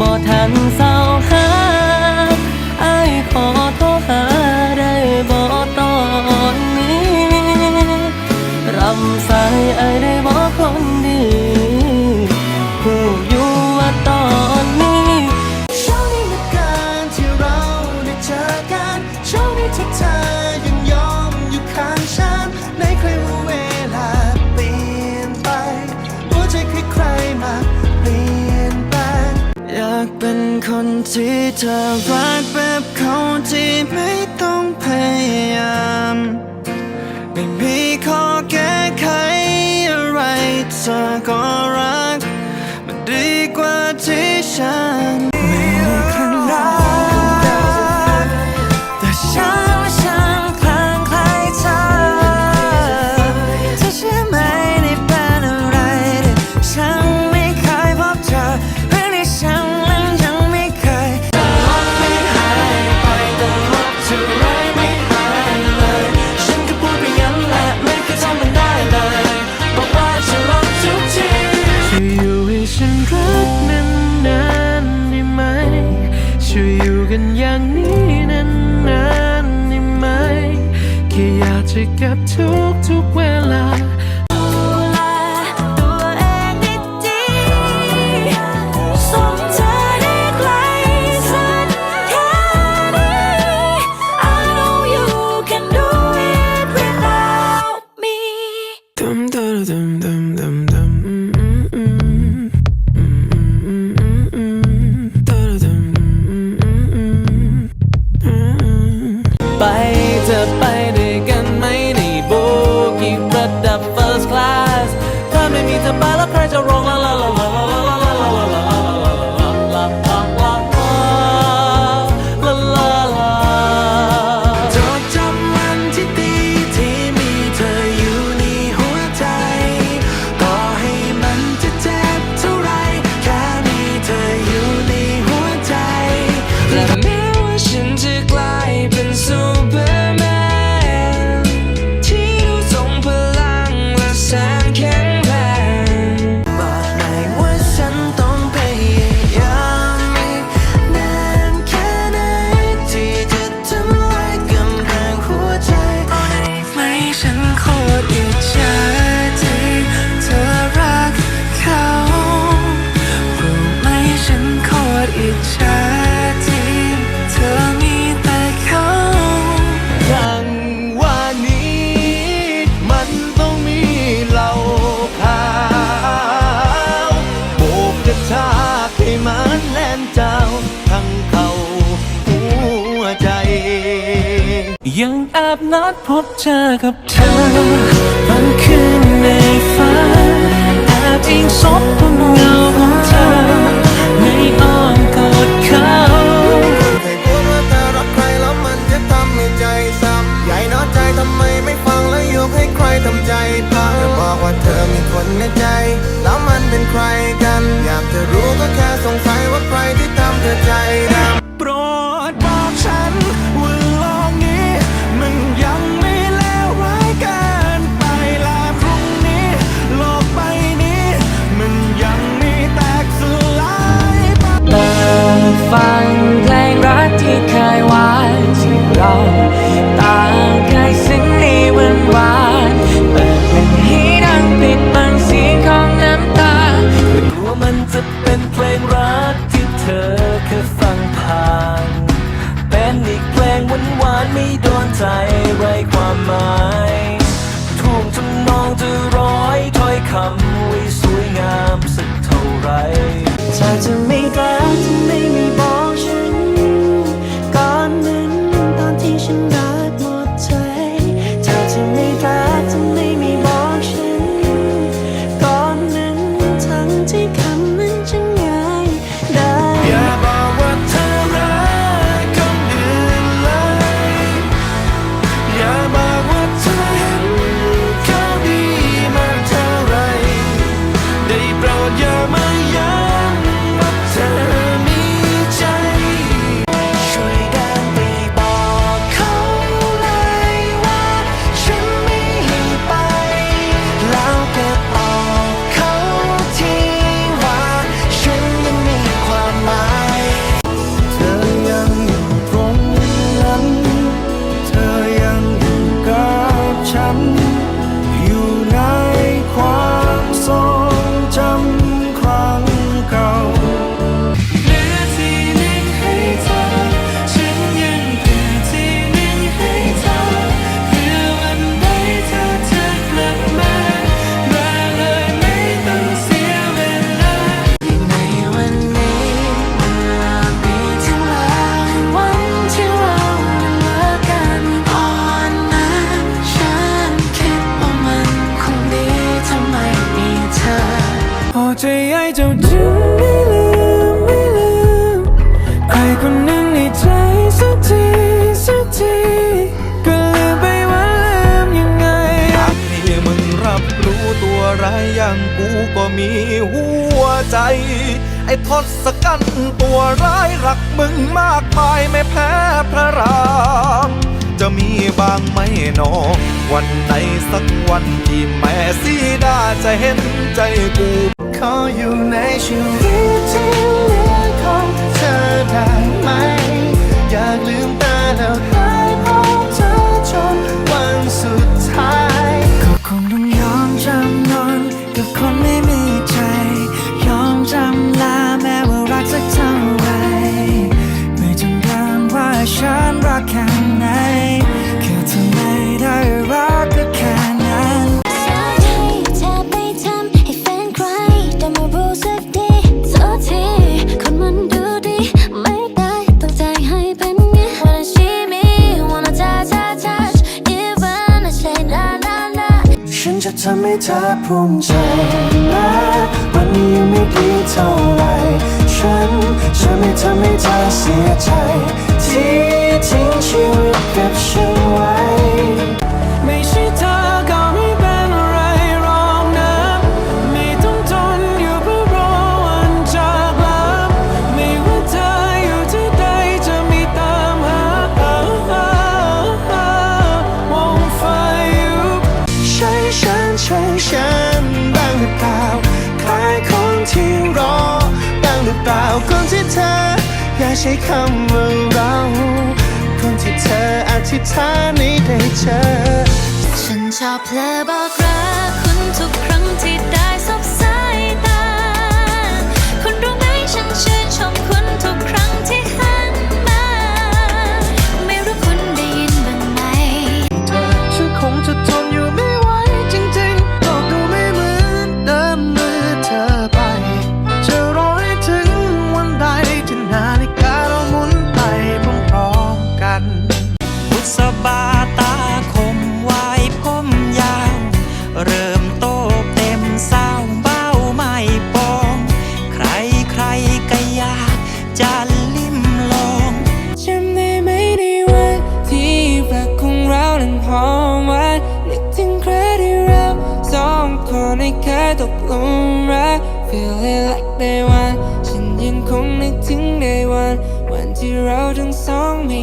บ่ทันส ที่เธอรักแบบเขาที่ไม่ to แอบนัดพบเจอกับเธอบางคืนในฝันแอบอิงซบนเงาของเธอ ธอไม่รักธอไม่มีบอกฉัน ก่อนนั้นตอนที่ฉันรักหมดใจ เธอจะไม่รักเธอไม่มีบอกฉัน ก่อนนั้นทั้งที่คำนั้นฉันง่ายได้ อย่าบอกว่าเธอรักคนอื่นเลย อย่าบอกว่าเธอเห็นเขาดีมากเท่าไร ได้โปรดอย่ามาย้ำ อย่างกูก็มีหัวใจ ไอ้ทศกัณฐ์ตัวร้ายรักมึงมากมายไม่แพ้พระราม จะมีบางไหมหนอ วันไหนสักวันที่แม่สีดาจะเห็นใจกู ขออยู่ในชีวิตที่เหลือของ ทำให้เธอภูมิใจนะวันนี้ยังไม่ดีเท่าไรฉันจะไม่ทำให้เธอเสียใจ ที่ทิ้งชีวิตกับฉัน ธอ อย่าใช้คำว่าเรา คนที่เธออธิษฐานให้ได้เจอ ฉันชอบเธอบอกรักคุณทุกครั้งที่ได้ ใม่เคยตกหลุมรัก Feel it like day one ฉันยังคงนึกถึง day one วันที่เราทั้งสองมี